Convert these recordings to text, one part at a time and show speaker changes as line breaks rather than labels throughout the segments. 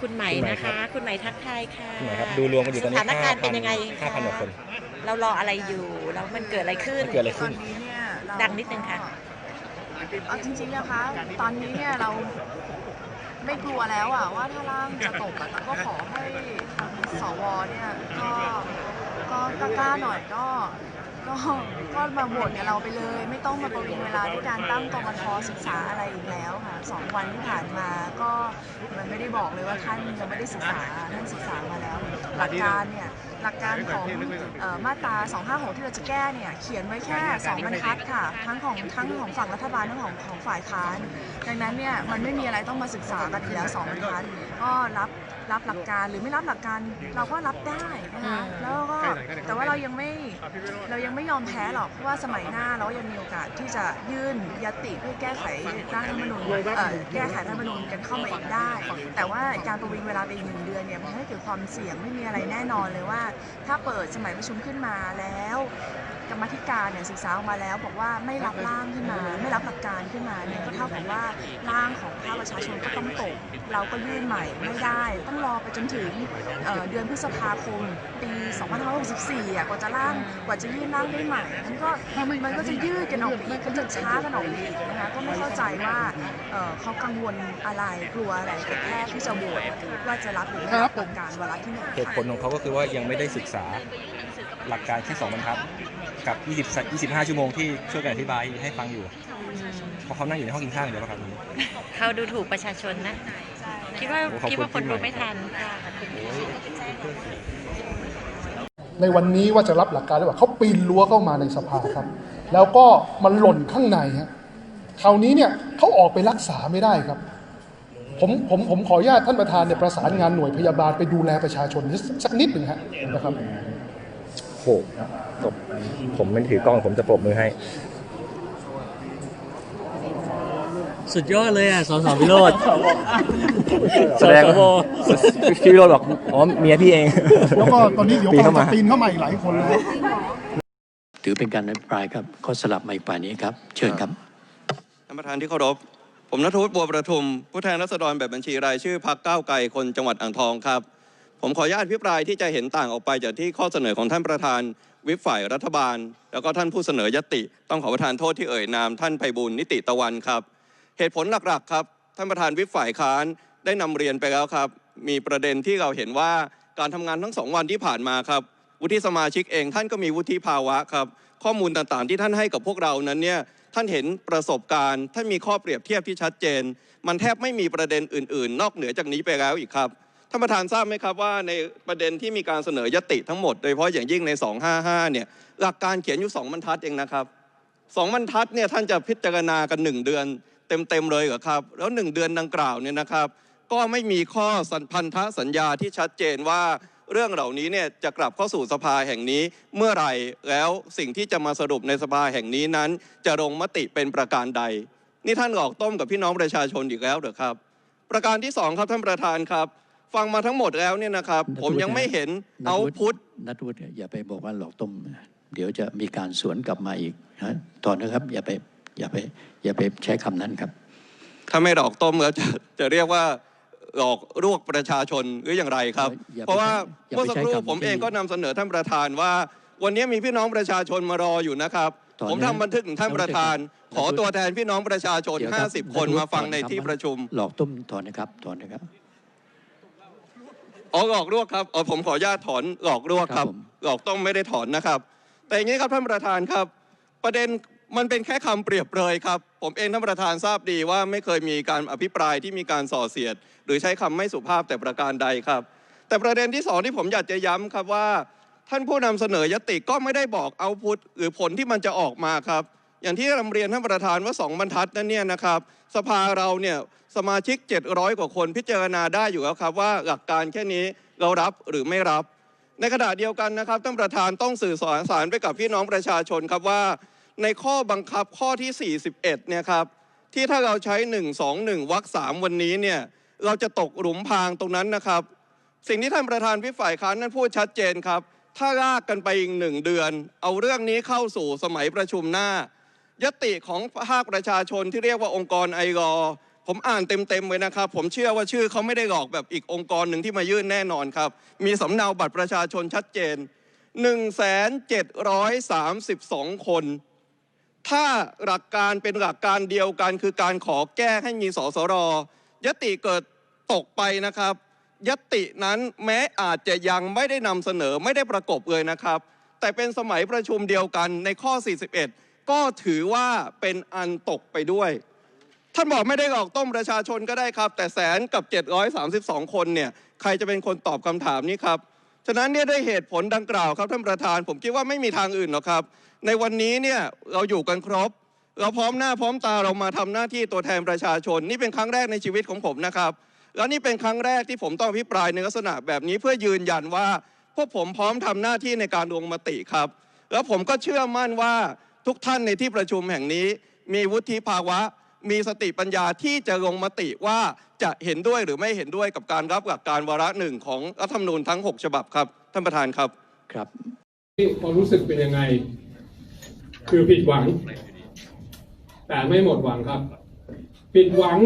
คุณใหม่
คุณใหม่
นะ
ครั
คะ
บ
คุณใหม่ทักทายค่ะ
คุณใหม่ครับดูรวมกันอยู่ตอนนี้
สถานการณ์เป็นยังไง
ห้าพันกว่าคน
เรารออะไรอยู่แล้วมันเกิดอะไรขึ้น
เกิดอะไร
ตอ
ขึ้น
นนี้เนี่ยเรา
ดังนิดนึงค่ะ
เอาจริงๆนะคะ ตอนนี้เนี่ยเราไม่กลัวแล้วอะว่าถ้าร่างจะตกอะแต่ก็ขอให้ทางสวเนี่ยก็ก็กล้าๆหน่อยก็ ก็ก็มาโหวตกับเราไปเลย ไม่ต้องมาประวิงเวลาด้วยการตั้งกรมทศึกษาอะไรอีกแล้วค่ะสองวันที่ผ่านมาก็มันไม่ได้บอกเลยว่าท่านยังไม่ได้ศึกษาท่านศึกษามาแล้ว หลักการเนี่ยหลักการของออมาตรา 256 ที่เราจะแก้เนี่ยเขียนไว้แค่ 2 บรรทัดค่ะ ทั้งของทั้งของฝั่งรัฐบาลทั้งของของฝ่ายค้าน ดังนั้นเนี่ยมันไม่มีอะไรต้องมาศึกษากันอีกแล้ว 2 บรรทัดก็รับ รับหลักการหรือไม่รับหลักการเราก็รับได้นะคะ
อืม
แล้วก็แต่ว่าเรายังไม่เรายังไม่ยอมแพ้หรอกเพราะว่าสมัยหน้าเรายังมีโอกาสที่จะยื่นยติเพื่อแก้ไขร่างรัฐธรรมนูญเอ่อแก้ไขรัฐธรรมนูญกันเข้ามาอีกได้ แต่ว่าการประวิงเวลาไปอีกหนึ่งเดือนเนี่ยมันให้เกิดความเสี่ยงไม่มีอะไรแน่นอนเลยว่า ถ้าเปิดสมัยประชุมขึ้นมาแล้ว กรรมธิการเนี่ยศึกษาออกมาแล้ว บอกว่าไม่รับร่างขึ้นมา ไม่รับหลักการขึ้นมาเนี่ยก็เท่ากับว่าร่างของภาคประชาชนก็ต้องตก เราก็ยื่นใหม่ไม่ได้ต้องรอไปจนถึงเอ่อเดือนพฤษภาคมปี2564อะกว่าจะร่างกว่าจะยื่นร่างได้ใหม่มันก็มันก็จะยืดกันออกไปอีกก็จะช้ากันออกไปอีกนะคะก็ไม่เข้าใจว่าเอ่อเขากังวลอะไรกลัวอะไรแต่แค่ที่จะโหวตว่าจะรับหรือไม่รับหลักการวาระที่หนึ่ง
เหตุผลของเขาก็คือว่ายังไม่ได้ศึกษาหลักการแค่สองบรรทัด กับ 20 25 ชั่วโมงที่ช่วยกันอธิบายให้ฟังอยู่ เพราะเขานั่งอยู่ในห้องกินข้าวอย่างเดียวครับ
เขาดูถูกประชาชนนะ คิดว่า
โอ้ขอบคุณ
คิดว่าคน
พี่ใหม่
ดูไม่ทันค่ะ
ในวันนี้ว่าจะรับหลักการหรือเปล่าเขาปีนรั้วเข้ามาในสภาครับ แล้วก็มันหล่นข้างในฮะคราวนี้เนี่ยเขาออกไปรักษาไม่ได้ครับ ผมผมผมขออนุญาตท่านประธานเนี่ยประสานงานหน่วยพยาบาลไปดูแลประชาชนสักนิดหนึ่งฮะนะครับ
โหจบผมไม่ถือกล้องผมจะปรบมือให้
สุดยอดเลยอะสอสอวิโรธ
แสดงว่า พี่วิโรจน์บอกอ๋อเมียพี่เอง
แล้วก็ตอนนี้เดี๋ยว
ปีน
กำลั
เข้างมา
จะปีนเข้ามาอีกหลายคนเลย
ถือเป็นการอภิปรายครับก็สลับมาอีกฝ่ายนี้ครับ เชิญครับ
ท่านประธานที่เคารพ ผมนัทวุฒิบัวประทุม ผู้แทนรัษฎรแบบบัญชีรายชื่อพักก้าวไกลคนจังหวัดอ่างทองครับ ผมขออนุญาตพิปรายที่จะเห็นต่างออกไปจากที่ข้อเสนอของท่านประธานวิปฝ่ายรัฐบาล แล้วก็ท่านผู้เสนอยติ ต้องขอประทานโทษที่เอ่ยนามท่านไพบูลย์นิติตะวันครับ เหตุผลหลักๆครับ ท่านประธานวิปฝ่ายค้านได้นำเรียนไปแล้วครับ มีประเด็นที่เราเห็นว่าการทำงานทั้งสองวันที่ผ่านมาครับ วุฒิสมาชิกเองท่านก็มีวุฒิภาวะครับ ข้อมูลต่างๆ ที่ท่านให้กับพวกเรานั้นเนี่ยท่านเห็นประสบการณ์ ท่านมีข้อเปรียบเทียบที่ชัดเจน มันแทบไม่มีประเด็นอื่น ๆ นอกเหนือจากนี้ไปแล้วอีกครับ ท่านประธานทราบไหมครับว่าในประเด็นที่มีการเสนอยติทั้งหมด โดยเฉพาะอย่างยิ่งใน 255 เนี่ยหลักการเขียนอยู่สองบรรทัดเองนะครับสองบรรทัดเนี่ยท่านจะพิจารณากันหนึ่งเดือนเต็มๆเลยเหรอครับ แล้วหนึ่งเดือนดังกล่าวเนี่ยนะครับ ก็ไม่มีข้อสัมพันธสัญญาที่ชัดเจนว่าเรื่องเหล่านี้เนี่ยจะกลับเข้าสู่สภาแห่งนี้เมื่อไหร่แล้วสิ่งที่จะมาสรุปในสภาแห่งนี้นั้น จะลงมติเป็นประการใด นี่ท่านหลอกต้มกับพี่น้องประชาชนอีกแล้วเหรอครับ ประการที่สองครับท่านประธานครับ ฟังมาทั้งหมดแล้วเนี่ยนะครับ ผมยังไม่เห็นเอาพุทธ
นัทวุฒิอย่าไปบอกว่าหลอกต้ม เดี๋ยวจะมีการสวนกลับมาอีกนะถอนนะครับ อย่าไปอย่าไปอย่าไปใช้คำนั้นครับ
ถ้าไม่หลอกต้มแล้วจะจะเรียกว่าหลอกลวกประชาชนหรืออย่างไรครับ
อย่าไป
เพราะว่า
อย่าไป
เมื่อสักครู่
ใช้คำ
ผมเอง
ที่
ก็นำเสนอท่านประธานว่า วันนี้มีพี่น้องประชาชนมารออยู่นะครับ
ถอน
ผม
นะ
ทำบันทึกถึงท่านประธาน
ถอน
ขอตัวแทนพี่น้องประชาชน
เดี๋ยวครับ
50 คนมาฟังในที่ประชุม
หลอกต้มถอนนะครับถอนนะครับ
อ๋อหลอกลวกครับอ๋อผมขออนุญาตถอนหลอกลวกค
ครั
รั
บบผม
หลอกต้มไม่ได้ถอนนะครับ แต่อย่างนี้ครับท่านประธานครับ ประเด็นมันเป็นแค่คำเปรียบเปรยครับ ผมเองท่านประธานทราบดีว่าไม่เคยมีการอภิปรายที่มีการส่อเสียด หรือใช้คำไม่สุภาพแต่ประการใดครับ แต่ประเด็นที่สองที่ผมอยากจะย้ำครับว่า ท่านผู้นำเสนอยติก็ไม่ได้บอกเอาพุทหรือผลที่มันจะออกมาครับ อย่างที่นำเรียนท่านประธานว่าสองบรรทัดนั้นเนี่ยนะครับสภาเราเนี่ยสมาชิก 700 กว่าคนพิจารณาได้อยู่แล้วครับว่าหลักการแค่นี้เรารับหรือไม่รับ ในขณะเดียวกันนะครับท่านประธานต้องสื่อสารสารไปกับพี่น้องประชาชนครับว่า ในข้อบังคับข้อที่ 41 เนี่ยครับที่ถ้าเราใช้ 1 2 1วรรคสามวันนี้เนี่ยเราจะตกหลุมพรางตรงนั้นนะครับ สิ่งที่ท่านประธานวิฝ่ายค้านนั้นพูดชัดเจนครับ ถ้าลากกันไปอีกหนึ่งเดือน เอาเรื่องนี้เข้าสู่สมัยประชุมหน้า ติของภาคประชาชนที่เรียกว่าองค์กรไอรอผมอ่านเต็มๆเลยนะครับ ผมเชื่อว่าชื่อเขาไม่ได้หลอกแบบอีกองค์กรหนึ่งที่มายื่นแน่นอนครับ มีสำเนาบัตรประชาชนชัดเจน 1,732 คน ถ้าหลักการเป็นหลักการเดียวกันคือการขอแก้ให้มีสสรยติเกิดตกไปนะครับ ยตินั้นแม้อาจจะยังไม่ได้นำเสนอไม่ได้ประกบเลยนะครับ แต่เป็นสมัยประชุมเดียวกันในข้อ 41 ก็ถือว่าเป็นอันตกไปด้วย ท่านบอกไม่ได้หลอกต้มประชาชนก็ได้ครับ แต่แสนกับ 732 คนเนี่ยใครจะเป็นคนตอบคำถามนี้ครับฉะนั้นเนี่ยได้เหตุผลดังกล่าวครับท่านประธาน ผมคิดว่าไม่มีทางอื่นหรอกครับ ในวันนี้เนี่ยเราอยู่กันครบ เราพร้อมหน้าพร้อมตาเรามาทำหน้าที่ตัวแทนประชาชน นี่เป็นครั้งแรกในชีวิตของผมนะครับแล้วนี่เป็นครั้งแรกที่ผมต้องอภิปรายในลักษณะแบบนี้เพื่อยืนยันว่า พวกผมพร้อมทำหน้าที่ในการลงมติครับ แล้วผมก็เชื่อมั่นว่า ทุกท่านในที่ประชุมแห่งนี้ มีวุฒิภาวะ มีสติปัญญาที่จะลงมติว่าจะเห็นด้วยหรือไม่เห็นด้วยกับการรับหลักการวาระหนึ่งของรัฐธรรมนูญทั้ง 6 ฉบับครับ ท่านประธานครับ
ครับ
ความรู้สึกเป็นยังไง คือผิดหวัง แต่ไม่หมดหวังครับ ผิดหวัง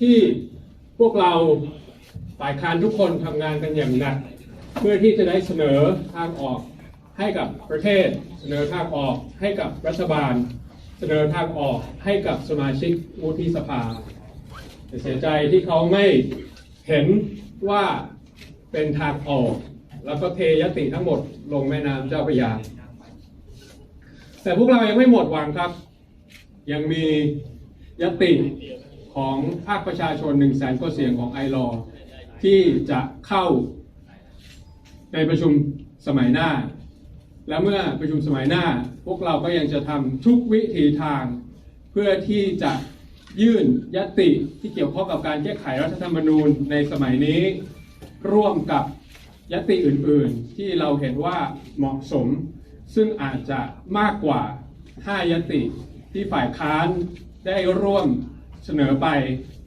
ที่พวกเราฝ่ายค้านทุกคนทำงานกันอย่างหนัก เพื่อที่จะได้เสนอทางออก ให้กับประเทศ เสนอทางออกให้กับรัฐบาล เสนอทางออกให้กับสมาชิกวุฒิสภาแต่เสียใจที่เขาไม่เห็นว่าเป็นทางออก แล้วก็เทยติทั้งหมดลงแม่น้ำเจ้าพระยา แต่พวกเรายังไม่หมดหวังครับ ยังมียติของภาคประชาชนหนึ่งแสนกว่าเสียงของไอรอที่จะเข้าในประชุมสมัยหน้า และเมื่อประชุมสมัยหน้า พวกเราก็ยังจะทำทุกวิถีทาง เพื่อที่จะยื่นยติที่เกี่ยวข้องกับการแก้ไขรัฐธรรมนูญในสมัยนี้ ร่วมกับยติอื่นๆ ที่เราเห็นว่าเหมาะสม ซึ่งอาจจะมากกว่า 5 ยติที่ฝ่ายค้านได้ร่วมเสนอไป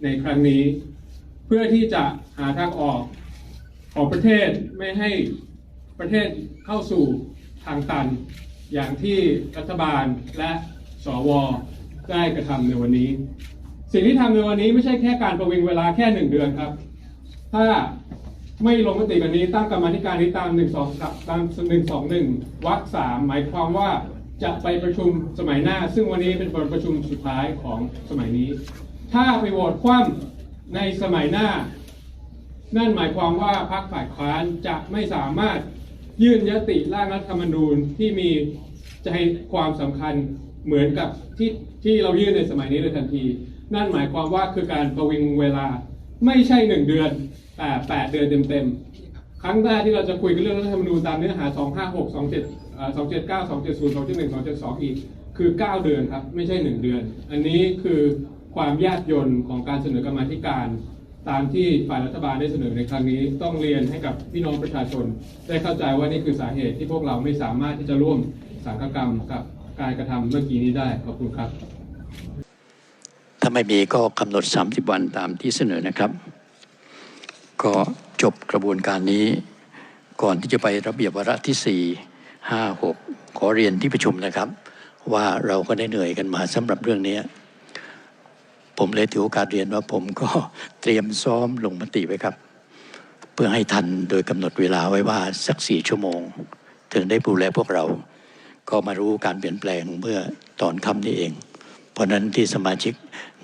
ในครั้งนี้ เพื่อที่จะหาทางออกของประเทศไม่ให้ประเทศเข้าสู่างตัน อย่างที่รัฐบาลและสวได้กระทำในวันนี้ สิ่งที่ทำในวันนี้ไม่ใช่แค่การประวิงเวลาแค่หนึ่งเดือนครับ ถ้าไม่ลงมติกันนี้ตั้งกรรมธิการนี้ตามหนึ่งสองตามหนึ่งสองหนึ่งวรรคสามหมายความว่าจะไปประชุมสมัยหน้า ซึ่งวันนี้เป็นบทประชุมสุดท้ายของสมัยนี้ ถ้าไปโหวตคว่ำในสมัยหน้า นั่นหมายความว่าพรรคฝ่ายค้านจะไม่สามารถ ยื่นยติร่างรัฐธรรมนูญที่มีใจความสำคัญเหมือนกับที่ที่เรายื่นในสมัยนี้เลยทันที นั่นหมายความว่าคือการประวิงเวลาไม่ใช่หนึ่งเดือนแต่แปดเดือนเต็มๆ ครั้งแรกที่เราจะคุยกันเรื่องรัฐธรรมนูญตามเนื้อหา 256 27 279 270 271 272 อีก คือ 9 เดือนครับ ไม่ใช่ 1 เดือน อันนี้คือความยากยนของการเสนอกรรมธิการ ตามที่ฝ่ายรัฐบาลได้เสนอในครั้งนี้ต้องเรียนให้กับพี่น้องประชาชน ได้เข้าใจว่านี่คือสาเหตุที่พวกเราไม่สามารถที่จะร่วมสังฆกรรมกับการกระทำเมื่อกี้นี้ได้ขอบคุณครับ
ถ้าไม่มีก็กำหนด 30 วันตามที่เสนอนะครับ ก็จบกระบวนการนี้ ก่อนที่จะไประเบียบวาระที่ 4 5 6 ขอเรียนที่ประชุมนะครับ ว่าเราก็ได้เหนื่อยกันมาสำหรับเรื่องนี้ ผมเลยถือโอกาสเรียนว่าผมก็เตรียมซ้อมลงมติไว้ครับ เพื่อให้ทันโดยกำหนดเวลาไว้ว่าสักสี่ชั่วโมง ถึงได้ดูแลพวกเรา ก็มารู้การเปลี่ยนแปลงเมื่อตอนค่ำนี้เอง เพราะฉะนั้นที่สมาชิก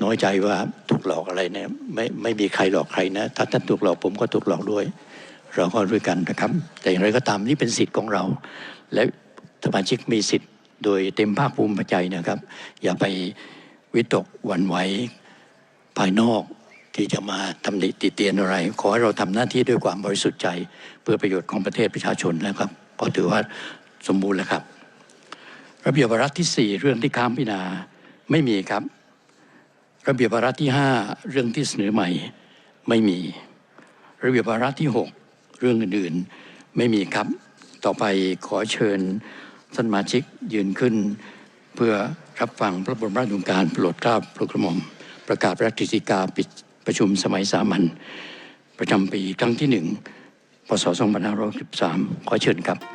น้อยใจว่าถูกหลอกอะไรเนี่ยไม่ไม่มีใครหลอกใครนะ ถ้าท่านถูกหลอกผมก็ถูกหลอกด้วย เราก็ด้วยกันนะครับ แต่อย่างไรก็ตามนี่เป็นสิทธิ์ของเรา และสมาชิกมีสิทธิ์ โดยเต็มภาคภูมิใจนะครับ อย่าไปวิตกหวั่นไหว ภายนอกที่จะมาตำหนิติเตียนอะไร ขอให้เราทำหน้าที่ด้วยความบริสุทธิ์ใจ เพื่อประโยชน์ของประเทศประชาชนนะครับก็ถือว่าสมบูรณ์แล้วครับ ระเบียบวาระที่ 4 เรื่องที่ค้างพิจาไม่มีครับ ระเบียบวาระที่ 5 เรื่องที่เสนอใหม่ไม่มี ระเบียบวาระที่ 6 เรื่องอื่นๆไม่มีครับ ต่อไปขอเชิญท่านสมาชิกยืนขึ้น เพื่อรับฟังพระบรมราชโองการโปรดเกล้าโปรดกระหม่อม ประกาศรัฐกิจกาปิดประชุมสมัยสามัญประจำปีครั้งที่หนึ่งพศ2513 ขอเชิญครับ